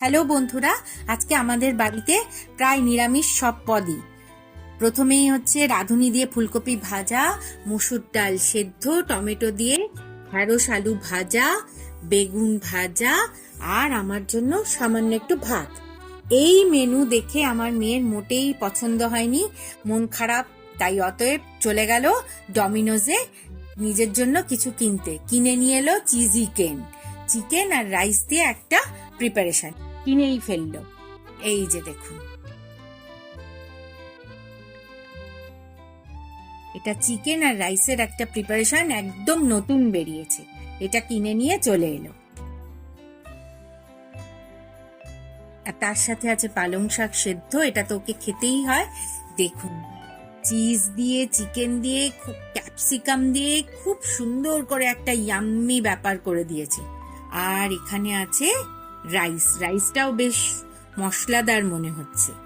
Hello বন্ধুরা, আজকে আমাদের বাড়িতে প্রায় নিরামিষ সব পদই। প্রথমেই হচ্ছে রাঁধুনি দিয়ে ফুলকপি ভাজা, মুসুর ডাল সেদ্ধ, টমেটো দিয়ে ঢ্যাঁড়স আলু ভাজা, বেগুন ভাজা, আর আমার জন্য সামান্য একটু ভাত। এই মেনু দেখে আমার মেয়ের মোটেই পছন্দ হয়নি, মন খারাপ, তাই অতএব চলে গেল ডমিনোজে নিজের জন্য কিছু কিনতে। কিনে নিয়ে এলো চিজি কেন। চিকেন আর রাইস দিয়ে একটা প্রিপারেশন কিনেই ফেলল। এই যে দেখুন। এটা চিকেন আর রাইসের একটা প্রিপারেশন একদম নতুন বেরিয়েছে। এটা কিনে নিয়ে চলে এলো। আর তার সাথে আছে পালং শাক সেদ্ধ, এটা তো ওকে খেতেই হয়। দেখুন, চিজ দিয়ে, চিকেন দিয়ে, খুব ক্যাপসিকাম দিয়ে খুব সুন্দর করে একটা ইয়াম্মি ব্যাপার করে দিয়েছে। আর এখানে আছে রাইস। রাইসটাও বেশ মশলাদার মনে হচ্ছে।